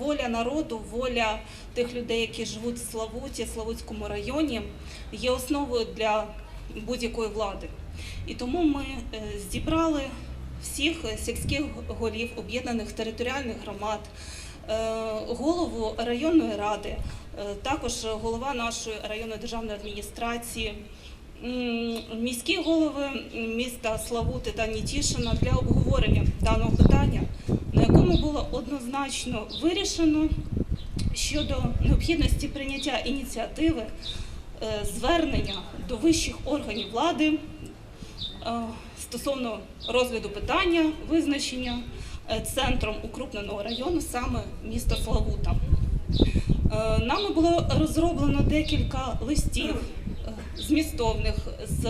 воля народу, воля тих людей, які живуть в Славуті, Славутському районі, є основою для будь-якої влади. І тому ми е, зібрали всіх сільських голів об'єднаних територіальних громад, е, голову районної ради, е, також голова нашої районної державної адміністрації, міські голови міста Славути та Нітішина для обговорення даного питання, на якому було однозначно вирішено щодо необхідності прийняття ініціативи е, звернення до вищих органів влади е, стосовно розгляду питання визначення е, центром укрупненого району саме міста Славута. Нами було розроблено декілька листів змістовних з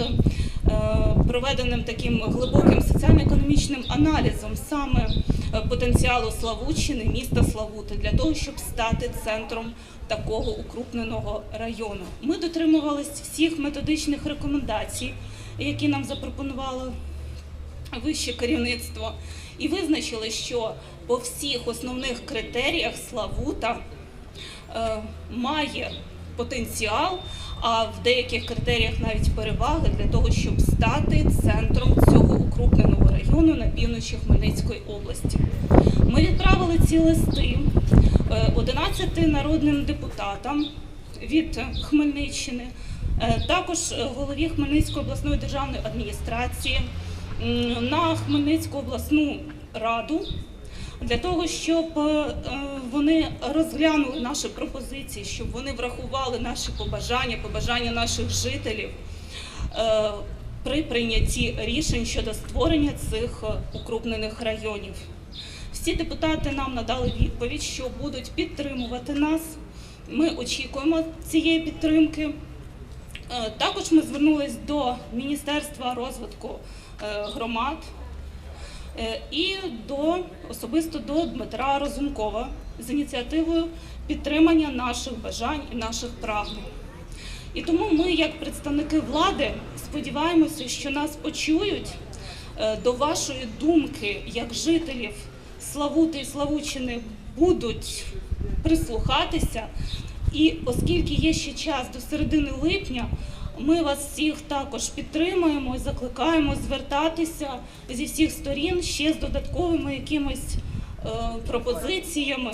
проведеним таким глибоким соціально-економічним аналізом саме потенціалу Славутщини, міста Славути, для того, щоб стати центром такого укрупненого району. Ми дотримувались всіх методичних рекомендацій, які нам запропонувало вище керівництво, і визначили, що по всіх основних критеріях Славута е, має потенціал, а в деяких критеріях навіть переваги для того, щоб стати центром цього укрупненого району на півночі Хмельницької області. Ми відправили ці листи е, 11 народним депутатам від Хмельниччини, е, також е, голові Хмельницької обласної державної адміністрації, на Хмельницьку обласну раду для того, щоб е, вони розглянули наші пропозиції, щоб вони врахували наші побажання, побажання наших жителів е, при прийнятті рішень щодо створення цих е, укрупнених районів. Всі депутати нам надали відповідь, що будуть підтримувати нас. Ми очікуємо цієї підтримки. Е, Також ми звернулись до Міністерства розвитку е, громад е, і до особисто до Дмитра Розумкова з ініціативою підтримання наших бажань і наших прагнень. І тому ми, як представники влади, сподіваємося, що нас почують е, до вашої думки, як жителів Славути і Славучини будуть прислухатися. І оскільки є ще час до середини липня, ми вас всіх також підтримуємо і закликаємо звертатися зі всіх сторін ще з додатковими якимись е, пропозиціями.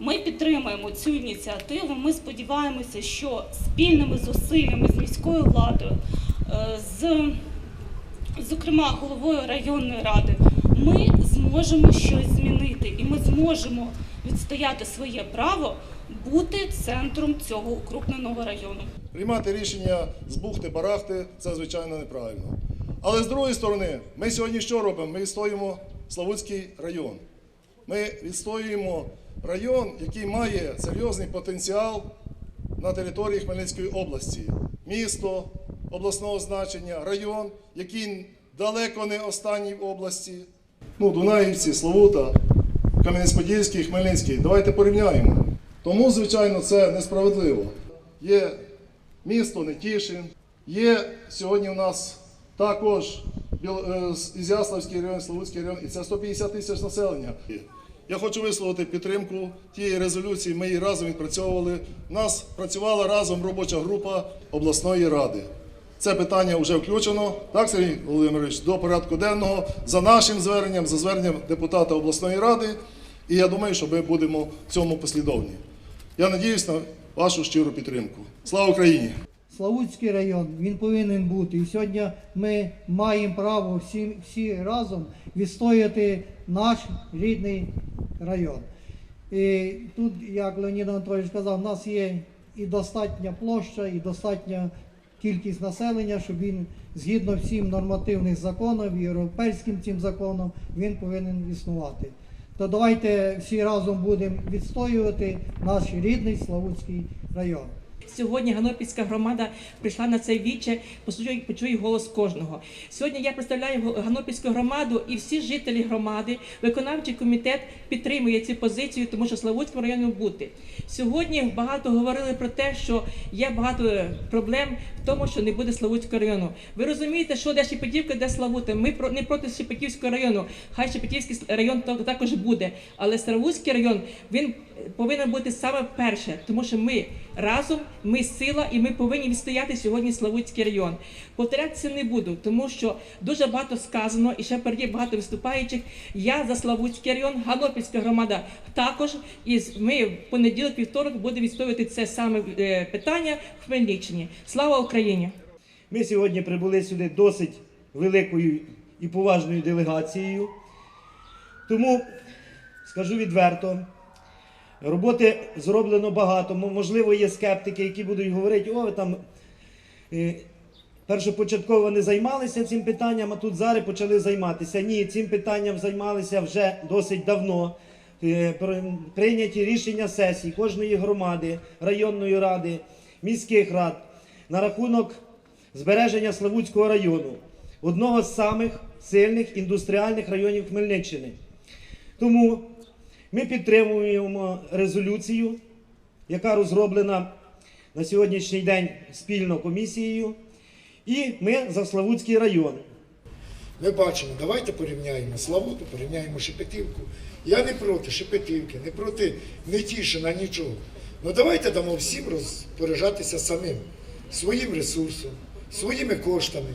Ми підтримуємо цю ініціативу. Ми сподіваємося, що спільними зусиллями з міською владою, е, з, зокрема головою районної ради, ми зможемо щось змінити, і ми зможемо відстояти своє право бути центром цього укрупненого району. Приймати рішення з бухти-барахти це звичайно неправильно. Але з другої сторони, ми сьогодні що робимо? Ми відстоюємо Славутський район. Ми відстоюємо район, який має серйозний потенціал на території Хмельницької області. Місто обласного значення, район, який далеко не останній в області. Ну, Дунаївці, Славута, Кам'янець-Подільський, Хмельницький. Давайте порівняємо. Тому, звичайно, це несправедливо. Є місто Нетішин, є сьогодні у нас також е, Ізяславський район, Славутський район, і це 150 тисяч населення. Я хочу висловити підтримку тієї резолюції. Ми її разом відпрацьовували. У нас працювала разом робоча група обласної ради. Це питання вже включено, так, Сергій Володимирович, до порядку денного за нашим зверненням, за зверненням депутата обласної ради. І я думаю, що ми будемо в цьому послідовні. Я надіюсь на вашу щиру підтримку. Слава Україні! Славутський район, він повинен бути. І сьогодні ми маємо право всі, всі разом відстояти наш рідний район. І тут, як Леонід Анатолійович сказав, у нас є і достатня площа, і достатня кількість населення, щоб він згідно всім нормативних законів, європейським цим законом, він повинен існувати. То давайте всі разом будемо відстоювати наш рідний Славутський район. Сьогодні Ганопільська громада прийшла на це віче, почує, почує голос кожного. Сьогодні я представляю Ганопільську громаду і всі жителі громади, виконавчий комітет підтримує цю позицію, тому що Славутському району бути. Сьогодні багато говорили про те, що є багато е, проблем тому, що не буде Славутського району. Ви розумієте, що де Шепетівка, де Славути. Ми не проти Шепетівського району. Хай Шепетівський район також буде, але Славутський район він повинен бути саме перше, тому що ми разом, ми сила, і ми повинні відстояти сьогодні Славутський район. Повторятися не буду, тому що дуже багато сказано, і ще переді багато виступаючих. Я за Славутський район, Ганопільська громада також. І ми в понеділок, вівторок будемо відстоювати це саме е, питання в Хмельниччині. Слава Україні! Ми сьогодні прибули сюди досить великою і поважною делегацією. Тому скажу відверто, роботи зроблено багато. Можливо, є скептики, які будуть говорити, о, ви там е, першопочатково не займалися цим питанням, а тут зараз почали займатися. Ні, цим питанням займалися вже досить давно. Е, Прийняті рішення сесій кожної громади, районної ради, міських рад на рахунок збереження Славутського району, одного з самих сильних індустріальних районів Хмельниччини. Тому ми підтримуємо резолюцію, яка розроблена на сьогоднішній день спільно комісією. І ми за Славутський район. Ми бачимо, давайте порівняємо Славуту, порівняємо Шепетівку. Я не проти Шепетівки, не проти Нетішина, нічого. Ну давайте дамо всім розпоряджатися самим, своїм ресурсом, своїми коштами.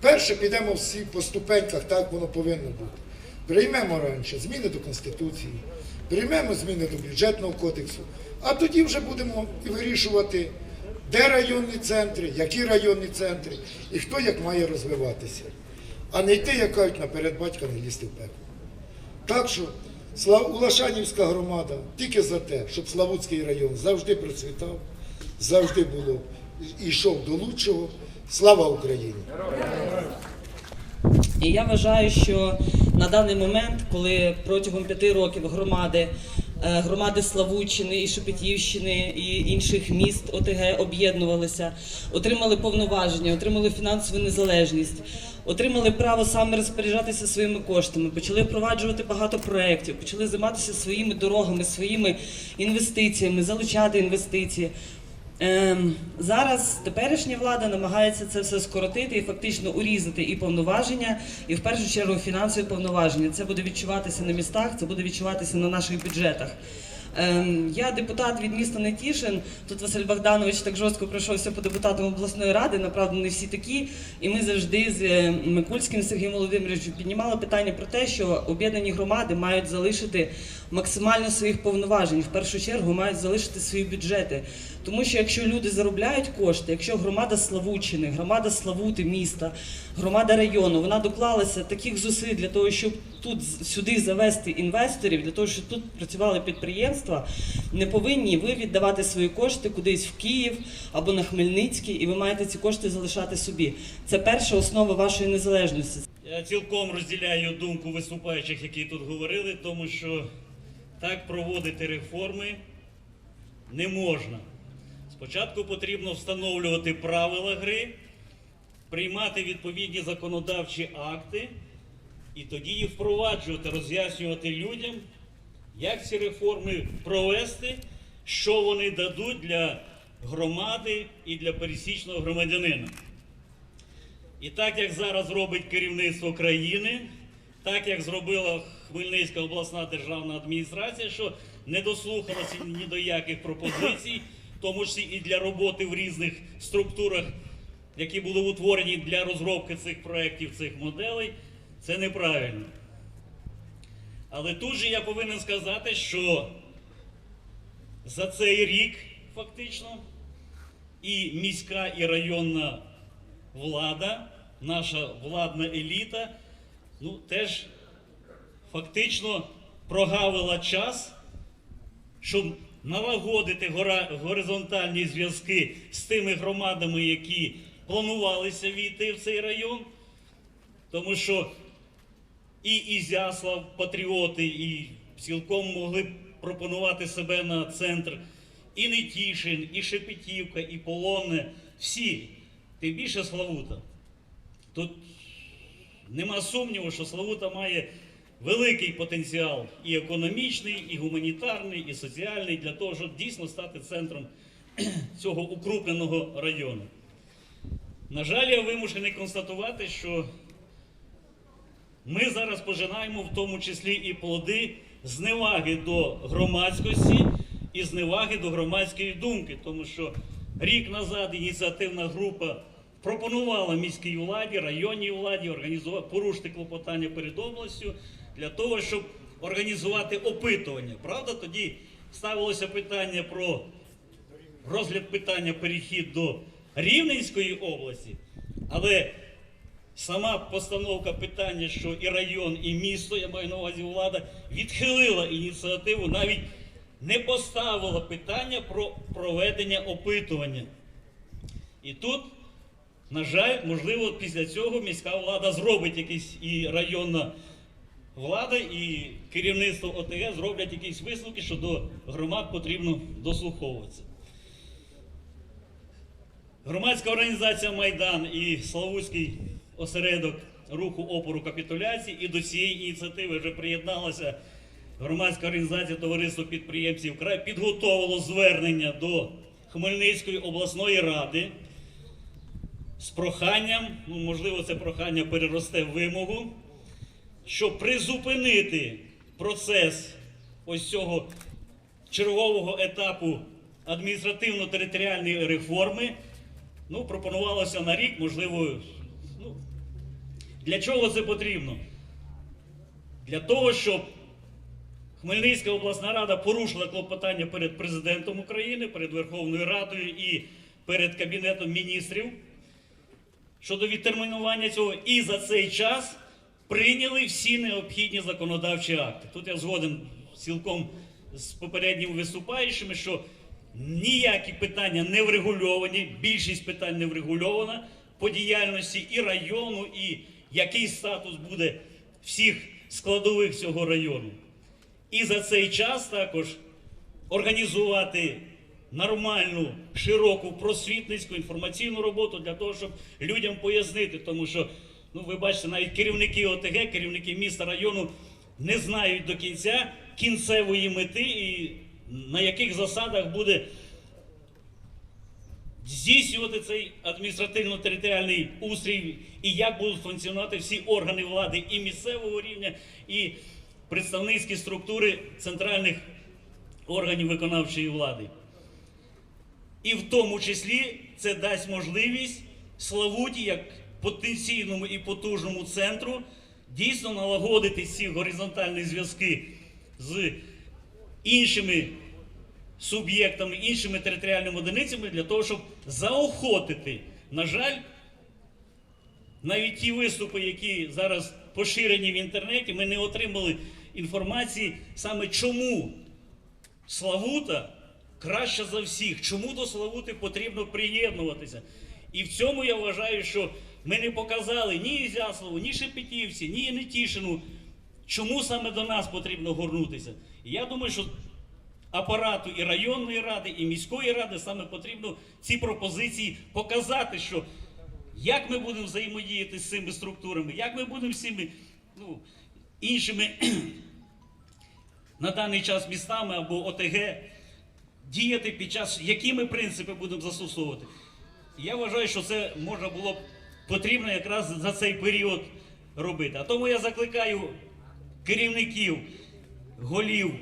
Перше підемо всі по ступеньках, так воно повинно бути. Приймемо раніше зміни до Конституції, приймемо зміни до бюджетного кодексу, а тоді вже будемо і вирішувати, де районні центри, які районні центри і хто як має розвиватися а не йти, як кажуть, наперед батька не лізти в пекло. Так що. Улашанівська громада тільки за те, щоб Славутський район завжди процвітав, завжди було йшов до лучшого. Слава Україні! І я вважаю, що на даний момент, коли протягом п'яти років громади, е, громади Славутщини і Шепетівщини і інших міст ОТГ об'єднувалися, отримали повноваження, отримали фінансову незалежність, отримали право саме розпоряджатися своїми коштами, почали впроваджувати багато проєктів, почали займатися своїми дорогами, своїми інвестиціями, залучати інвестиції. Ем, зараз теперішня влада намагається це все скоротити і фактично урізати і повноваження, і в першу чергу фінансові повноваження. Це буде відчуватися на містах, це буде відчуватися на наших бюджетах. Ем, я депутат від міста Нетішин. Тут Василь Богданович так жорстко пройшовся по депутатам обласної ради. Направду не всі такі. І ми завжди з е, Микульським Сергієм Володимировичем піднімали питання про те, що об'єднані громади мають залишити максимально своїх повноважень. В першу чергу мають залишити свої бюджети. Тому що якщо люди заробляють кошти, якщо громада Славутчини, громада Славути міста, громада району, вона доклалася таких зусиль для того, щоб тут сюди завести інвесторів, для того, щоб тут працювали підприємства, не повинні ви віддавати свої кошти кудись в Київ або на Хмельницький, і ви маєте ці кошти залишати собі. Це перша основа вашої незалежності. Я цілком розділяю думку виступаючих, які тут говорили, тому що так проводити реформи не можна. Спочатку потрібно встановлювати правила гри, приймати відповідні законодавчі акти і тоді їх впроваджувати, роз'яснювати людям, як ці реформи провести, що вони дадуть для громади і для пересічного громадянина. І так як зараз робить керівництво країни, так як зробила Хмельницька обласна державна адміністрація, що не дослухалася ні до яких пропозицій, тому числі і для роботи в різних структурах, які були утворені для розробки цих проєктів, цих моделей, це неправильно. Але тут же я повинен сказати, що за цей рік фактично і міська, і районна влада, наша владна еліта, ну теж фактично прогавила час, щоб налагодити горизонтальні зв'язки з тими громадами, які планувалися війти в цей район. Тому що і Ізяслав, патріоти, і цілком могли пропонувати себе на центр і Нетішин, і Шепетівка, і Полонне, всі, тим більше Славута. Тут нема сумніву, що Славута має великий потенціал і економічний, і гуманітарний, і соціальний для того, щоб дійсно стати центром цього укрупненого району. На жаль, я вимушений констатувати, що ми зараз пожинаємо в тому числі і плоди зневаги до громадськості і зневаги до громадської думки, тому що рік назад ініціативна група пропонувала міській владі, районній владі організувати порушити клопотання перед областю для того, щоб організувати опитування. Правда, тоді ставилося питання про розгляд питання перехід до Рівненської області, але сама постановка питання, що і район, і місто, я маю на увазі влада, відхилила ініціативу, навіть не поставила питання про проведення опитування. І тут, на жаль, можливо, після цього міська влада зробить якийсь і районна влада, і керівництво ОТГ зроблять якісь висновки, що до громад потрібно дослуховуватися. Громадська організація Майдан і Славутський осередок руху опору капітуляції і до цієї ініціативи вже приєдналася громадська організація Товариство підприємців край підготовило звернення до Хмельницької обласної ради з проханням, ну можливо, це прохання переросте в вимогу, щоб призупинити процес ось цього чергового етапу адміністративно-територіальної реформи. Ну, пропонувалося на рік, можливо, ну, для чого це потрібно? Для того, щоб Хмельницька обласна рада порушила клопотання перед президентом України, перед Верховною Радою і перед Кабінетом міністрів щодо відтермінування цього, і за цей час прийняли всі необхідні законодавчі акти. Тут я згоден цілком з попередніми виступаючими, що ніякі питання не врегульовані, більшість питань не врегульована по діяльності і району, і який статус буде всіх складових цього району. І за цей час також організувати нормальну, широку просвітницьку інформаційну роботу для того, щоб людям пояснити, тому що, ну ви бачите, навіть керівники ОТГ, керівники міста району не знають до кінця кінцевої мети і на яких засадах буде здійснювати цей адміністративно-територіальний устрій і як будуть функціонувати всі органи влади і місцевого рівня, і представницькі структури центральних органів виконавчої влади. І в тому числі це дасть можливість Славуті, як потенційному і потужному центру, дійсно налагодити ці горизонтальні зв'язки з іншими суб'єктами, іншими територіальними одиницями для того, щоб заохотити. На жаль, навіть ті виступи, які зараз поширені в інтернеті, ми не отримали інформації саме чому Славута краща за всіх, чому до Славути потрібно приєднуватися. І в цьому я вважаю, що ми не показали ні Ізяславу, ні Шепетівці, ні Нетішину, чому саме до нас потрібно горнутися. Я думаю, що апарату і районної ради, і міської ради саме потрібно ці пропозиції показати, що як ми будемо взаємодіяти з цими структурами, як ми будемо з цими ну, іншими на даний час містами або ОТГ діяти під час, які ми принципи будемо застосовувати. Я вважаю, що це можна було б потрібно якраз за цей період робити. А тому я закликаю керівників, голів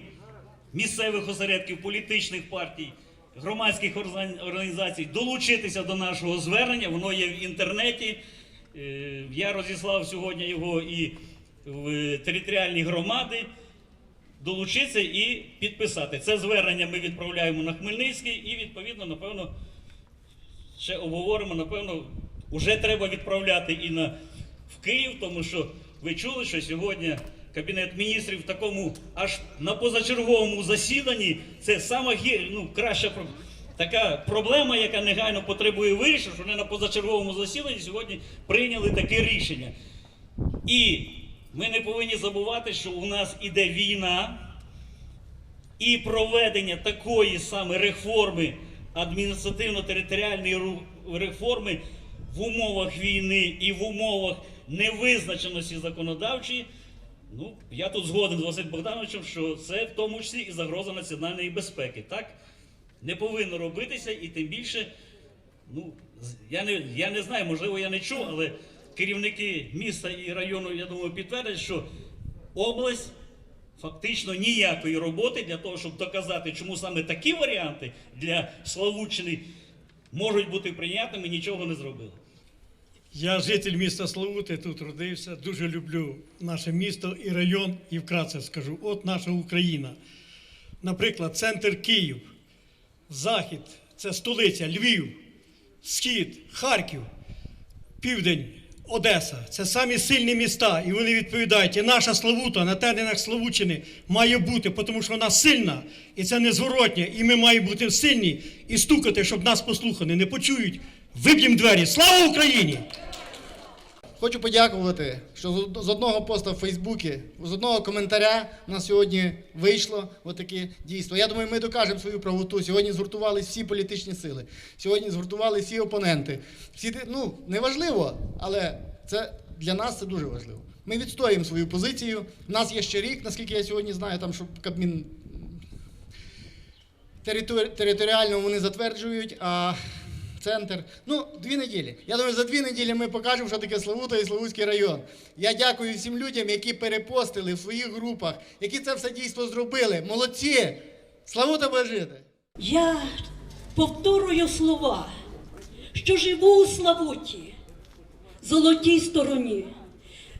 місцевих осередків, політичних партій, громадських організацій долучитися до нашого звернення. Воно є в інтернеті. Е, Я розіслав сьогодні його і в територіальні громади. Долучитися і підписати. Це звернення ми відправляємо на Хмельницький і, відповідно, напевно, ще обговоримо, напевно, вже треба відправляти і на, в Київ, тому що ви чули, що сьогодні Кабінет міністрів в такому аж на позачерговому засіданні це сама ну, краща така проблема, яка негайно потребує вирішення, що вони на позачерговому засіданні сьогодні прийняли таке рішення. І ми не повинні забувати, що у нас іде війна, і проведення такої саме реформи, адміністративно-територіальної реформи в умовах війни і в умовах невизначеності законодавчої. Ну, я тут згоден з Василем Богдановичем, що це в тому числі і загроза національної безпеки. Так не повинно робитися, і тим більше, ну я не, я не знаю, можливо, я не чув, але керівники міста і району, я думаю, підтвердять, що область фактично ніякої роботи для того, щоб доказати, чому саме такі варіанти для Славутчини можуть бути прийнятними, нічого не зробила. Я житель міста Славути, тут родився. Дуже люблю наше місто і район, і вкратце скажу. От наша Україна. Наприклад, центр Київ, Захід це столиця, Львів, Схід, Харків, Південь, Одеса. Це самі сильні міста, і вони відповідають. І наша Славута на теренах Славучини має бути, тому що вона сильна, і це незворотнє. І ми маємо бути сильні і стукати, щоб нас послухали, не почують. Виб'ємо двері. Слава Україні! Хочу подякувати, що з- одного поста в Фейсбуці, з одного коментаря на сьогодні вийшло отаке дійство. Я думаю, ми докажемо свою правоту. Сьогодні згуртувались всі політичні сили. Сьогодні згуртувалися всі опоненти. Всі, ну, неважливо, але це для нас це дуже важливо. Ми відстоїмо свою позицію. У нас є ще рік, наскільки я сьогодні знаю, там, щоб Кабмін територ- територіально вони затверджують, а центр. Ну, дві неділі. Я думаю, за дві неділі ми покажемо, що таке Славута і Славутський район. Я дякую всім людям, які перепостили в своїх групах, які це все дійство зробили. Молодці! Славута буде жити! Я повторюю слова, що живу у Славуті, золотій стороні,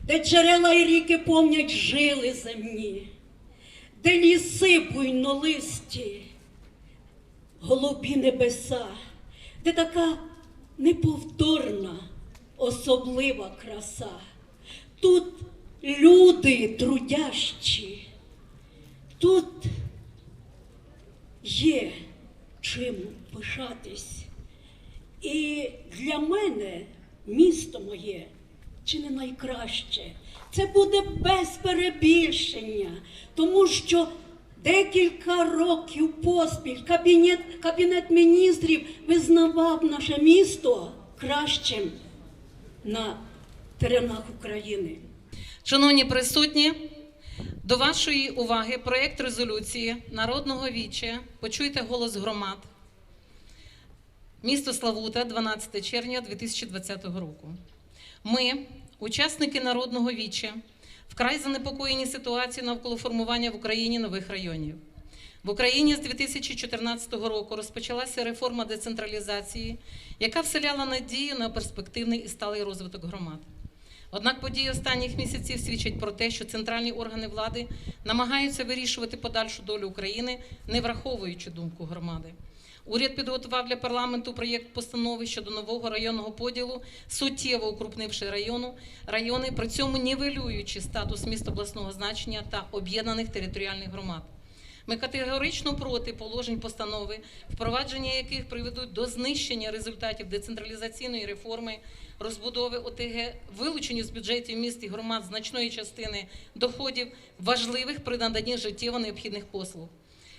де джерела і ріки помнять жили земні, де ліси буйнолисті, голубі небеса, де така неповторна, особлива краса. Тут люди трудящі, тут є чим пишатись. І для мене місто моє чи не найкраще. Це буде без перебільшення, тому що декілька років поспіль кабінет, кабінет міністрів визнавав наше місто кращим на теренах України. Шановні присутні, до вашої уваги проєкт резолюції Народного віче Почуйте голос громад. Місто Славута, 12 червня 2020 року. Ми, учасники Народного віче, вкрай занепокоєні ситуацією навколо формування в Україні нових районів. В Україні з 2014 року розпочалася реформа децентралізації, яка вселяла надію на перспективний і сталий розвиток громад. Однак події останніх місяців свідчать про те, що центральні органи влади намагаються вирішувати подальшу долю України, не враховуючи думку громади. Уряд підготував для парламенту проєкт постанови щодо нового районного поділу, суттєво укрупнивши району, райони, при цьому нівелюючи статус міст обласного значення та об'єднаних територіальних громад. Ми категорично проти положень постанови, впровадження яких приведуть до знищення результатів децентралізаційної реформи, розбудови ОТГ, вилученню з бюджетів міст і громад значної частини доходів, важливих при наданні життєво необхідних послуг.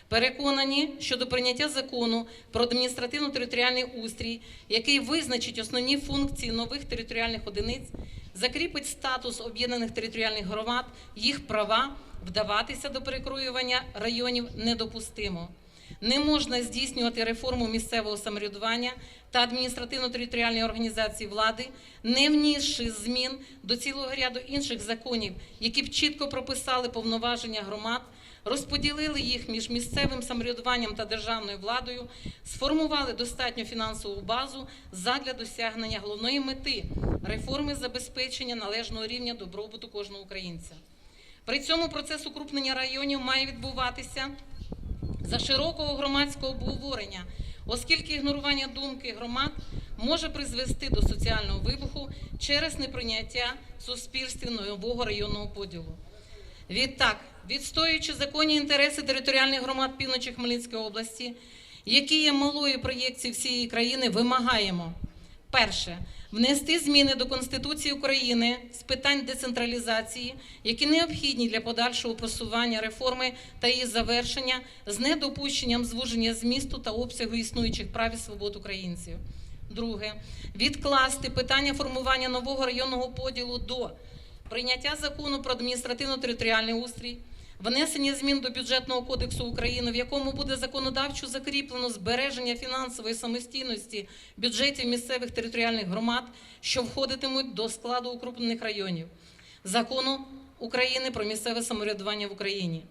Переконані щодо прийняття закону про адміністративно-територіальний устрій, який визначить основні функції нових територіальних одиниць, закріпить статус об'єднаних територіальних громад, їх права вдаватися до перекроювання районів недопустимо. Не можна здійснювати реформу місцевого самоврядування та адміністративно-територіальної організації влади, не внісши змін до цілого ряду інших законів, які б чітко прописали повноваження громад, розподілили їх між місцевим самоврядуванням та державною владою, сформували достатню фінансову базу задля досягнення головної мети реформи забезпечення належного рівня добробуту кожного українця. При цьому процес укрупнення районів має відбуватися за широкого громадського обговорення, оскільки ігнорування думки громад може призвести до соціального вибуху через неприйняття суспільстві нового районного поділу. Відтак, відстоюючи законні інтереси територіальних громад півночі Хмельницької області, які є малою проєкцією всієї країни, вимагаємо Перше. Внести зміни до Конституції України з питань децентралізації, які необхідні для подальшого просування реформи та її завершення з недопущенням звуження змісту та обсягу існуючих прав і свобод українців. Друге, відкласти питання формування нового районного поділу до прийняття закону про адміністративно-територіальний устрій, внесення змін до бюджетного кодексу України, в якому буде законодавчо закріплено збереження фінансової самостійності бюджетів місцевих територіальних громад, що входитимуть до складу укрупнених районів, закону України про місцеве самоврядування в Україні.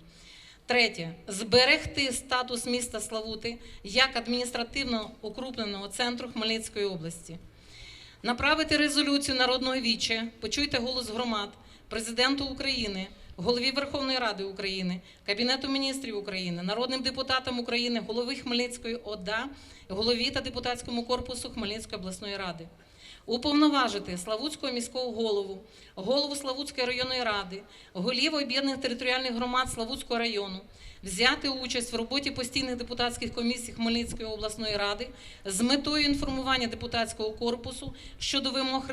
Третє зберегти статус міста Славути як адміністративно укрупненого центру Хмельницької області. Направити резолюцію народного віче, почуйте голос громад, президенту України, голові Верховної Ради України, Кабінету міністрів України, народним депутатам України, голови Хмельницької ОДА, голові та депутатському корпусу Хмельницької обласної ради. Уповноважити Славутського міського голову, голову Славутської районної ради, голів об'єднаних територіальних громад Славутського району, взяти участь в роботі постійних депутатських комісій Хмельницької обласної ради з метою інформування депутатського корпусу щодо вимог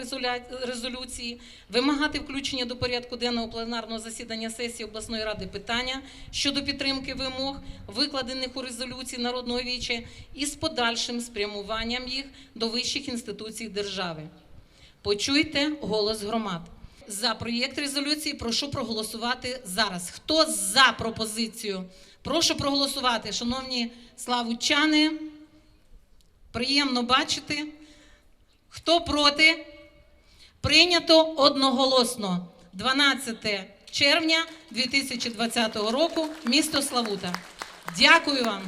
резолюції, вимагати включення до порядку денного пленарного засідання сесії обласної ради питання щодо підтримки вимог, викладених у резолюції народного віче, і з подальшим спрямуванням їх до вищих інституцій держави. Почуйте голос громад. За проєкт резолюції прошу проголосувати зараз. Хто за пропозицію? Прошу проголосувати, шановні славучани. Приємно бачити. Хто проти? Прийнято одноголосно. 12 червня 2020 року. Місто Славута. Дякую вам.